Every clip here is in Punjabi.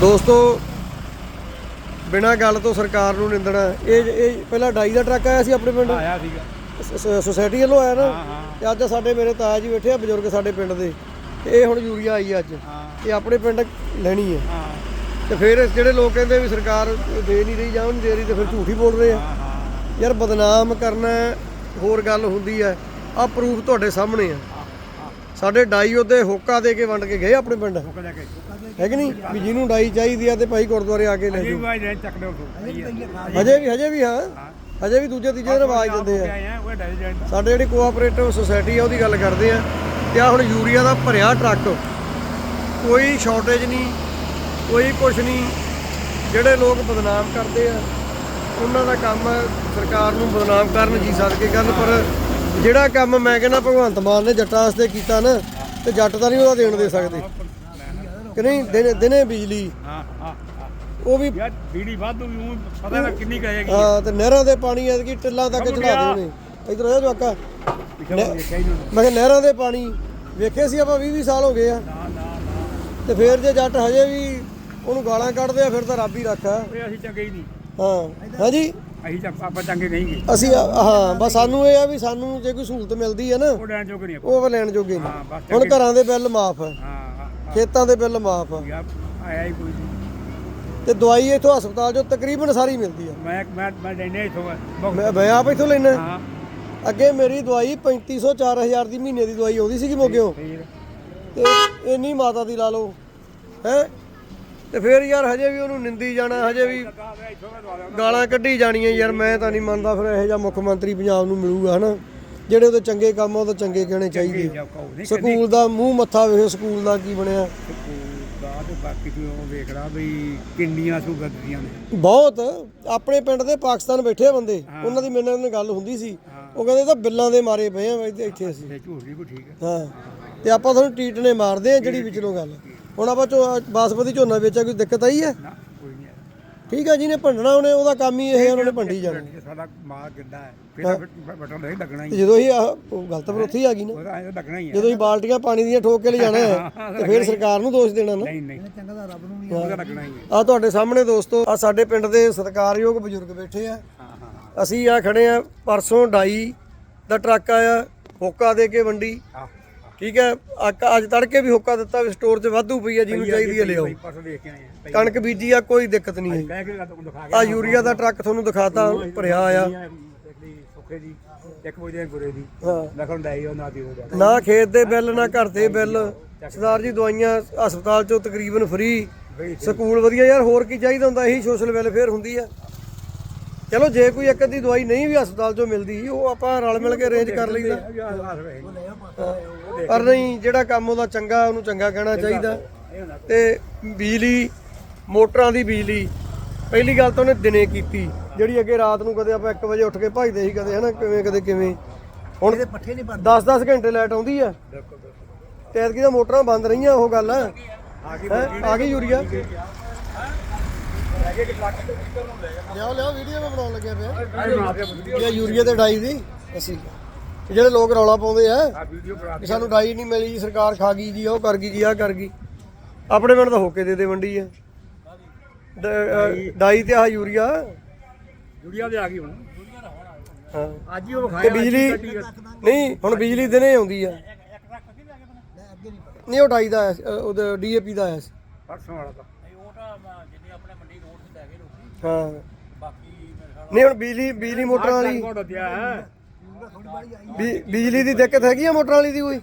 ਦੋਸਤੋ ਬਿਨਾਂ ਗੱਲ ਤੋਂ ਸਰਕਾਰ ਨੂੰ ਨਿੰਦਣਾ ਇਹ ਇਹ ਪਹਿਲਾਂ ਡਾਈ ਦਾ ਟਰੱਕ ਆਇਆ ਸੀ ਆਪਣੇ ਪਿੰਡ? ਆਇਆ ਸੀਗਾ। ਸੁਸਾਇਟੀ ਵੱਲੋਂ ਆਇਆ ਨਾ? ਤੇ ਅੱਜ ਸਾਡੇ ਮੇਰੇ ਤਾਇਆ ਜੀ ਬੈਠੇ ਆ ਬਜ਼ੁਰਗ ਸਾਡੇ ਪਿੰਡ ਦੇ। ਇਹ ਹੁਣ ਯੂਰੀਆ ਆਈ ਅੱਜ। ਇਹ ਆਪਣੇ ਪਿੰਡ ਲੈਣੀ ਹੈ। ਤੇ ਫਿਰ ਜਿਹੜੇ ਲੋਕ ਕਹਿੰਦੇ ਵੀ ਸਰਕਾਰ ਦੇ ਨਹੀਂ ਰਹੀ ਜਾਂ ਉਹ ਨਹੀਂ ਦੇ ਰਹੀ ਤੇ ਫਿਰ ਝੂਠ ਹੀ ਬੋਲ ਰਹੇ ਆ। ਯਾਰ ਬਦਨਾਮ ਕਰਨਾ ਹੋਰ ਗੱਲ ਹੁੰਦੀ ਹੈ ਆ ਪ੍ਰੂਫ ਤੁਹਾਡੇ ਸਾਹਮਣੇ ਆ। ਸਾਡੇ ਡਾਈ ਉਹਦੇ ਹੋਕਾ ਦੇ ਕੇ ਵੰਡ ਕੇ ਗਏ ਆਪਣੇ ਪਿੰਡ। ਉਹ ਕਹਿੰਦਾ ਕਿ ਹੈ ਕਿ ਨਹੀਂ? ਵੀ ਜਿਹਨੂੰ ਡਾਈ ਚਾਹੀਦੀ ਆ ਤੇ ਭਾਈ ਗੁਰਦੁਆਰੇ ਆ ਕੇ ਲੈ ਜੀ ਜਾਓ ਵਾਜ ਦੇ ਚੱਕ ਲਿਓ ਤੂੰ ਹਜੇ ਵੀ ਹਜੇ ਵੀ ਹਾਂ? ਹਜੇ ਵੀ ਦੂਜੇ ਤੀਜੇ ਦਿਨ ਆਵਾਜ਼ ਦਿੰਦੇ ਆ। ਆਏ ਆ ਉਹ ਡਾਈ ਜਾਂਦਾ ਸਾਡੇ ਜਿਹੜੀ ਕੋਆਪਰੇਟਿਵ ਸੁਸਾਇਟੀ ਆ ਉਹਦੀ ਗੱਲ ਕਰਦੇ ਆ ਤੇ ਆ ਹੁਣ ਯੂਰੀਆ ਦਾ ਭਰਿਆ ਟਰੱਕ ਕੋਈ ਸ਼ਾਰਟੇਜ ਨਹੀਂ ਕੋਈ ਕੁਛ ਨਹੀਂ। ਜਿਹੜੇ ਲੋਕ ਬਦਨਾਮ ਕਰਦੇ ਆ ਉਹਨਾਂ ਦਾ ਕੰਮ ਸਰਕਾਰ ਨੂੰ ਬਦਨਾਮ ਕਰਨ ਜੀ ਸਦਕੇ ਕਰਨ ਪਰ ਜਿਹੜਾ ਕੰਮ ਮੈਂ ਕਹਿੰਦਾ ਭਗਵੰਤ ਮਾਨ ਨੇ ਜੱਟਾਂ ਵਾਸਤੇ ਕੀਤਾ ਨਾ ਤੇ ਜੱਟ ਤਾਂ ਨਹੀਂ ਉਹਦਾ ਦੇਣ ਦੇ ਸਕਦੇ। ਕਿ ਨਹੀਂ ਦਿਨੇ ਦਿਨੇ ਬਿਜਲੀ। ਹਾਂ ਹਾਂ ਹਾਂ। ਉਹ ਵੀ ਯਾਰ ਬੀੜੀ ਵਾਧੂ ਵੀ ਊਂ ਪਤਾ ਨਾ ਕਿੰਨੀ ਕਹੇਗੀ ਹਾਂ ਤੇ ਨਹਿਰਾਂ ਦੇ ਪਾਣੀ ਐਤਕੀ ਟਿੱਲਾਂ ਤੱਕ ਚੜਾ ਦੇਣੇ ਇਧਰ ਆ ਜਵਾਕਾ। ਮੈਂ ਕਿਹਾ ਨਹਿਰਾਂ ਦੇ ਪਾਣੀ ਵੇਖੇ ਸੀ ਆਪਾਂ 20 20 ਸਾਲ ਹੋ ਗਏ ਆ। ਨਾ ਨਾ ਨਾ। ਤੇ ਫੇਰ ਜੇ ਜੱਟ ਹਜੇ ਵੀ ਉਹਨੂੰ ਗਾਲਾਂ ਕੱਢਦੇ ਆ ਫਿਰ ਤਾਂ ਰੱਬ ਹੀ ਰੱਖਾ ਅਸੀਂ ਚੰਗੇ ਹੀ ਨਹੀਂ। ਹਾਂ। ਹਾਂਜੀ? ਅਸੀਂ ਤਾਂ ਆਪਾਂ ਚੰਗੇ ਨਹੀਂ ਗਏ। ਅਸੀਂ ਆ- ਹਾਂ ਬਸ ਸਾਨੂੰ ਇਹ ਆ ਵੀ ਸਾਨੂੰ ਜੇ ਕੋਈ ਸਹੂਲਤ ਮਿਲਦੀ ਹੈ ਨਾ ਉਹ ਡੈਣ ਜੋਗੇ ਨਹੀਂ ਆਪਾਂ। ਉਹ ਲੈਣ ਜੋਗੇ ਹਾਂ ਨਹੀਂ ਹੁਣ ਘਰਾਂ ਦੇ ਬਿੱਲ ਮਾਫ ਹਾਂ। ਖੇਤਾਂ ਦੇ ਬਿੱਲ ਮਾਫ ਯਾਰ ਆਇਆ ਹੀ ਕੋਈ ਨਹੀਂ। ਤੇ ਦਵਾਈ ਇੱਥੋਂ ਹਸਪਤਾਲ ਚੋਂ ਤਕਰੀਬਨ ਸਾਰੀ ਮਿਲਦੀ ਆ। ਮੈਂ ਮੈਂ ਮੈਂ ਲੈਣੇ ਇਥੋਂ ਮੈਂ ਮੈਂ ਆਪ ਇੱਥੋਂ ਲੈਣਾ ਹਾਂ। ਅੱਗੇ ਮੇਰੀ ਦਵਾਈ 3500 4000 ਦੀ ਮਹੀਨੇ ਦੀ ਦਵਾਈ ਆਉਂਦੀ ਸੀਗੀ ਮੋਗਿਓ। ਫੇਰ ਤੇ ਇੰਨੀ ਮਾਤਾ ਦੀ ਲਾ ਲਓ ਹੈ? ਤੇ ਫਿਰ ਯਾਰ ਹਜੇ ਵੀ ਉਹਨੂੰ ਨਿੰਦੀ ਜਾਣਾ ਹਜੇ ਵੀ ਗਾਲਾਂ ਕੱਢੀ ਜਾਣੀਆਂ। ਯਾਰ ਮੈਂ ਤਾਂ ਨਹੀਂ ਮੰਨਦਾ ਫਿਰ ਇਹੋ ਜਿਹਾ ਮੁੱਖ ਮੰਤਰੀ ਪੰਜਾਬ ਨੂੰ ਮਿਲੂਗਾ ਹਨਾ? ਜਿਹੜੇ ਉਹਦੇ ਚੰਗੇ ਕੰਮ ਆ ਉਹ ਤਾਂ ਚੰਗੇ ਕਹਿਣੇ ਚਾਹੀਦੇ ਸਕੂਲ ਦਾ ਮੂੰਹ ਮੱਥਾ ਵੇਖੋ ਸਕੂਲ ਦਾ ਕੀ ਬਣਿਆ। ਦਾ ਤੇ ਬਾਕੀ ਤੂੰ ਉਹ ਵੇਖ ਲਾ ਵੀ ਕਿੰਨੀਆਂ ਸੁਗੰਧੀਆਂ ਨੇ। ਬਹੁਤ। ਆਪਣੇ ਪਿੰਡ ਦੇ ਪਾਕਿਸਤਾਨ ਬੈਠੇ ਆ ਬੰਦੇ। ਉਹਨਾਂ ਦੀ ਮੇਰੇ ਨਾਲ ਗੱਲ ਹੁੰਦੀ ਸੀ। ਉਹ ਕਹਿੰਦੇ ਇਹ ਤਾਂ ਬਿੱਲਾਂ ਦੇ ਮਾਰੇ ਪਏ ਆ ਇੱਥੇ- ਇੱਥੇ ਅਸੀਂ। ਤੇ ਝੂਠ ਨਹੀਂ ਕੋਈ ਠੀਕ ਹੈ ਹਾਂ। ਤੇ ਆਪਾਂ ਤੁਹਾਨੂੰ ਟੀਟਨੇ ਮਾਰਦੇ ਆ ਜਿਹੜੀ ਵਿਚਲੋਂ ਗੱਲ। ਹੁਣ ਆਪਾਂ ਚੋ ਬਾਸਮਤੀ ਝੋਨਾ ਵੇਚਿਆ ਕੋਈ ਦਿੱਕਤ ਆਈ ਨਾ। ਹੈ ਠੀਕ ਹੈ ਜਿਹਨੇ ਭੰਡਣਾ ਉਹਨੇ ਉਹਦਾ ਕੰਮ ਹੀ ਇਹ ਹੈ ਉਹਨਾਂ ਨੇ ਭੰਡੀ ਜਾਣਾ। ਸਾਡਾ ਮਾਲ ਗਿੱਦਾ ਹੈ। ਫਿਰ ਬਟਨ ਨਹੀਂ ਲੱਗਣਾ ਹੀ ਜਦੋਂ ਹੀ ਆਹ ਉਹ ਗੱਲ ਤਾਂ ਫਿਰ ਉੱਥੇ ਹੀ ਆ ਗਈ ਨਾ ਲੱਗਣਾ ਹੀ ਹੈ। ਜਦੋਂ ਹੀ ਬਾਲਟੀਆਂ ਪਾਣੀ ਦੀਆਂ ਠੋਕ ਕੇ ਲਿਜਾਣਾ ਹੈ ਤੇ ਫਿਰ ਸਰਕਾਰ ਨੂੰ ਦੋਸ਼ ਦੇਣਾ ਨਾ। ਨਹੀਂ ਨਹੀਂ। ਚੰਗਾ ਤਾਂ ਰੱਬ ਨੂੰ ਨਹੀਂ ਉਹਦਾ ਲੱਗਣਾ ਹੀ ਹੈ। ਆ ਤੁਹਾਡੇ ਸਾਹਮਣੇ ਦੋਸਤੋ ਆ ਸਾਡੇ ਪਿੰਡ ਦੇ ਸਤਿਕਾਰਯੋਗ ਬਜ਼ੁਰਗ ਬੈਠੇ ਆ। ਹਾਂ ਹਾਂ ਅਸੀਂ ਆ ਖੜੇ ਆ ਪਰਸੋਂ ਡਾਈ ਦਾ ਟਰੱਕ ਆਇਆ ਹੋਕਾ ਦੇ ਕੇ ਵੰਡੀ। ਠੀਕ ਹੈ ਆ- ਅੱਜ ਤੜਕੇ ਵੀ ਹੋਕਾ ਦਿੱਤਾ ਵੀ ਸਟੋਰ 'ਚ ਵਾਧੂ ਪਈ ਆ ਜਿਹਨੂੰ ਚਾਹੀਦੀ ਹੈ ਲਿਆਓ। ਪਰਸੋਂ ਦੇਖ ਕੇ ਆਏ ਆ ਕਣਕ ਬੀਜੀ ਆ ਕੋਈ ਦਿੱਕਤ ਨਹੀਂ ਹੈ। ਕਹਿ ਕੇ ਤੁਹਾਨੂੰ ਦਿਖਾ ਆ ਯੂਰੀਆ ਦਾ ਟਰੱਕ ਤੁਹਾਨੂੰ ਦਿਖਾਤਾ ਭਰਿਆ ਆ। ਦੀ ਸੁੱਖੇ ਦੀ ਇੱਕ ਵਜੇ ਗੁਰੇ ਦੀ। ਹਾਂ। ਲਖਣ ਡਾਈ ਉਹ ਨਾ ਦੀ ਹੋ ਨਾ ਖੇਤ ਦੇ ਬਿੱਲ ਨਾ ਘਰ ਦੇ ਬਿੱਲ। ਸਰਦਾਰ ਜੀ ਦਵਾਈਆਂ ਹਸਪਤਾਲ ਚੋਂ ਤਕਰੀਬਨ ਫ੍ਰੀ ਸਕੂਲ ਵਧੀਆ ਯਾਰ ਹੋਰ ਕੀ ਚਾਹੀਦਾ ਹੁੰਦਾ? ਇਹੀ ਸੋਸ਼ਲ ਵੈਲਫੇਅਰ ਹੁੰਦੀ ਆ। ਚਲੋ ਜੇ ਕੋਈ ਇੱਕ ਅੱਧੀ ਦਵਾਈ ਨਹੀਂ ਵੀ ਹਸਪਤਾਲ ਚੋਂ ਮਿਲਦੀ ਉਹ ਆਪਾਂ ਰਲ ਮਿਲ ਕੇ ਅਰੇਂਜ ਕਰ ਲਈਦਾ। ਪਰ ਨਹੀਂ ਜਿਹੜਾ ਕੰਮ ਉਹਦਾ ਚੰਗਾ ਉਹਨੂੰ ਚੰਗਾ ਕਹਿਣਾ ਚਾਹੀਦਾ। ਤੇ ਬਿਜਲੀ ਮੋਟਰਾਂ ਦੀ ਬਿਜਲੀ ਪਹਿਲੀ ਗੱਲ ਤਾਂ ਉਹਨੇ ਦਿਨੇ ਕੀਤੀ। ਜਿਹੜੀ ਅੱਗੇ ਰਾਤ ਨੂੰ ਕਦੇ ਆਪਾਂ 1 ਵਜੇ ਉੱਠ ਕੇ ਭਜਦੇ ਸੀ ਕਦੇ ਹਨਾ ਕਿਵੇਂ ਕਦੇ ਕਿਵੇਂ। ਹੁਣ 10-10 ਘੰਟੇ ਲਾਈਟ ਆਉਂਦੀ ਆ। ਤੇ ਐਤਕੀ ਤਾਂ ਮੋਟਰਾਂ ਬੰਦ ਰਹੀਆਂ ਉਹ ਗੱਲ। ਹੈ? ਆ ਗਈ ਯੂਰੀਆ। ਲਿਆਓ ਲਿਆਓ ਵੀਡੀਓ ਮੈਂ ਬਣਾਉਣ ਲੱਗਿਆ ਪਿਆ ਇਹ ਯੂਰੀਆ ਤੇ ਡਾਈ ਦੀ ਅਸੀਂ। ਜਿਹੜੇ ਲੋਕ ਰੌਲਾ ਪਾਉਂਦੇ ਆ ਆ ਵੀਡੀਓ ਬਣਾ ਕਿ ਸਾਨੂੰ ਡਾਈ ਨਹੀਂ ਮਿਲੀ ਸਰਕਾਰ ਖਾ ਗਈ ਜੀ ਉਹ ਕਰ ਗਈ ਜੀ ਆ ਕਰ ਗਈ। ਆਪਣੇ ਪਿੰਡ ਤਾਂ ਹੋਕੇ ਦੇ ਦੇ ਵੰਡੀ ਆ। ਡਾਈ। ਤੇ ਆ ਯੂਰੀਆ। ਜੁੜੀਆਂ ਦੇ ਆ ਗਈ ਹੁਣ। ਹਾਂ। ਅੱਜ ਹੀ ਉਹ ਤੇ ਵਿਖਾਇਆ ਬਿਜਲੀ ਨਹੀਂ ਹੁਣ ਬਿਜਲੀ ਦਿਨੇ ਆਉਂਦੀ ਆ। ਨਹੀਂ ਉਹ ਡਾਈ ਦਾ ਉਹਦਾ ਡੀਏਪੀ ਦਾ ਆਇਆ ਸੀ। ਪਰਸੋਂ ਵਾਲਾ ਤਾਂ। ਹਾਂ। ਨਹੀਂ ਹੁਣ ਬਿਜਲੀ ਬਿਜਲੀ ਮੋਟਰਾਂ ਵਾਲੀ। ਕੋਡ ਦਿਆ ਹੈ। ਬਿ- ਬਿਜਲੀ ਦੀ ਦਿੱਕਤ ਹੈਗੀ ਆ ਮੋਟਰਾਂ ਵਾਲੀ ਦੀ ਕੋਈ?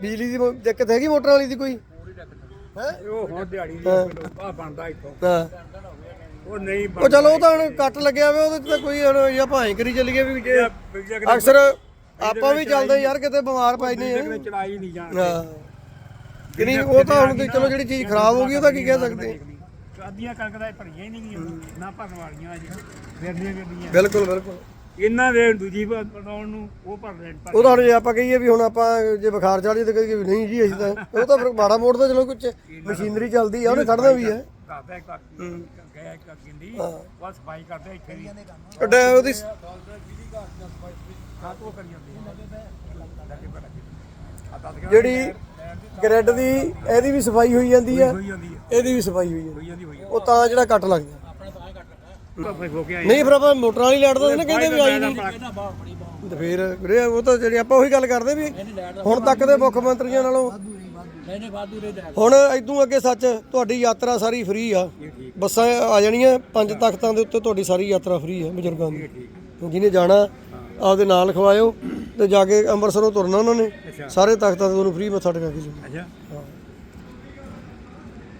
ਬਿਜਲੀ ਦੀ ਮੋ- ਦਿੱਕਤ ਹੈਗੀ ਮੋਟਰਾਂ ਵਾਲੀ ਦੀ ਕੋਈ? ਹੈ? ਉਹ ਹੁਣ ਦਿਹਾੜੀ ਦੀ ਆ ਬਣਦਾ ਇੱਥੋਂ। ਹਾਂ। ਉਹ ਨਹੀਂ ਉਹ ਚਲੋ ਉਹ ਤਾਂ ਹੁਣ ਕੱਟ ਲੱਗਿਆ ਵੇ ਉਹਦੇ 'ਚ ਤਾਂ ਕੋਈ ਹੁਣ ਜਾਂ ਭਾਂ ਕਰੀ ਚੱਲੀਏ ਵੀ। ਜੇ ਬਣਦਾ ਅਕਸਰ ਆਪਾਂ ਵੀ ਚੱਲਦੇ ਯਾਰ ਕਿਤੇ ਬਿਮਾਰ ਪੈ ਕਿਤੇ ਚੜਾਈ ਨਹੀਂ ਜਾਣ ਹਾਂ। ਕਿ ਨਹੀਂ ਉਹ ਤਾਂ ਹੁਣ ਤੇ ਚਲੋ ਜਿਹੜੀ ਚੀਜ਼ ਖਰਾਬ ਹੋ ਗਈ ਉਹਦਾ ਕੀ ਕਹਿ ਸਕਦੇ? ਅੱਧੀਆਂ ਕਣਕ ਦਾ ਭਰੀਆਂ ਹੀ ਨਹੀਂ ਗਈਆਂ ਨਾ ਭਰਨ ਵਾਲੀਆਂ ਅਜੇ ਫਿਰਦੀਆਂ ਫਿਰਦੀਆਂ। ਬਿਲਕੁਲ ਬਿਲਕੁਲ। ਇਹਨਾਂ ਦੇ ਦੂਜੀ ਬਣਾਉਣ ਨੂੰ ਉਹ ਭਰ ਲੈਣ ਪਰ ਉਹ ਤਾਂ ਹੁਣ ਜੇ ਆਪਾਂ ਕਹੀਏ ਵੀ ਹੁਣ ਆਪਾਂ ਜੇ ਬੁਖਾਰ ਚੜ ਜੇ ਤਾਂ ਕਹੀਏ ਵੀ ਨਹੀਂ ਜੀ ਅਸੀਂ ਤਾਂ ਉਹ ਤਾਂ ਫਿਰ ਮਾੜਾ ਮੋੜ ਤਾਂ ਚਲੋ ਕੁਝ ਮਸ਼ੀਨਰੀ ਚੱਲਦੀ ਆ ਉਹਨੇ ਖੜਨਾ ਵੀ ਹੈ। ਕਰਦਾ ਇੱਕ ਗਿਆ ਇੱਕ ਕਿੰਦੀ ਉਹ ਸਫ਼ਾਈ ਕਰਦੇ ਇੱਥੇ ਵੀ। ਅੱਡਾ ਉਹਦੀ ਕਰੀ ਜਿਹੜੀ ਗ੍ਰਿਡ ਦੀ ਇਹਦੀ ਵੀ ਸਫ਼ਾਈ ਹੋਈ ਜਾਂਦੀ ਆ। ਹੋਈ ਜਾਂਦੀ ਹੈ ਇਹਦੀ ਵੀ ਸਫ਼ਾਈ ਹੋਈ ਹੈ। ਉਹ ਤਾਂ ਜਿਹੜਾ ਕੱਟ ਕੇ ਆਏ ਨਹੀਂ ਫਿਰ ਆਪਾਂ ਮੋਟਰਾਂ ਵਾਲੀ ਲਾਈਟ ਦਾ ਨਾ ਕਹਿੰਦੇ ਵੀ ਆਈ ਨਹੀਂ। ਤੇ ਫਿਰ ਵੀਰੇ ਉਹ ਤਾਂ ਜਿਹੜੀ ਆਪਾਂ ਉਹੀ ਗੱਲ ਕਰਦੇ ਵੀ ਹੁਣ ਤੱਕ ਦੇ ਮੁੱਖ ਮੰਤਰੀਆਂ ਨਾਲੋਂ ਹੁਣ ਇਦੋਂ ਅੱਗੇ ਸੱਚ ਤੁਹਾਡੀ ਯਾਤਰਾ ਸਾਰੀ ਫ੍ਰੀ ਆ। ਬੱਸਾਂ ਆ ਜਾਣੀਆਂ ਪੰਜ ਤਖਤਾਂ ਦੇ ਉੱਤੇ ਤੁਹਾਡੀ ਸਾਰੀ ਯਾਤਰਾ ਫ੍ਰੀ ਆ ਬਜ਼ੁਰਗਾਂ ਦੀ। ਜਿਹਨੇ ਜਾਣਾ ਆਪਦੇ ਨਾਲ ਖਵਾਇਓ ਤੇ ਜਾ ਕੇ ਅੰਮ੍ਰਿਤਸਰੋਂ ਤੁਰਨਾ ਉਹਨਾਂ ਨੇ। ਸਾਰੇ ਤਖਤਾਂ ਤੇ ਤੁਹਾਨੂੰ ਫ੍ਰੀ ਮੱਥਾ ਟੇਕਾ ਕੇ ਅੱਛਾ।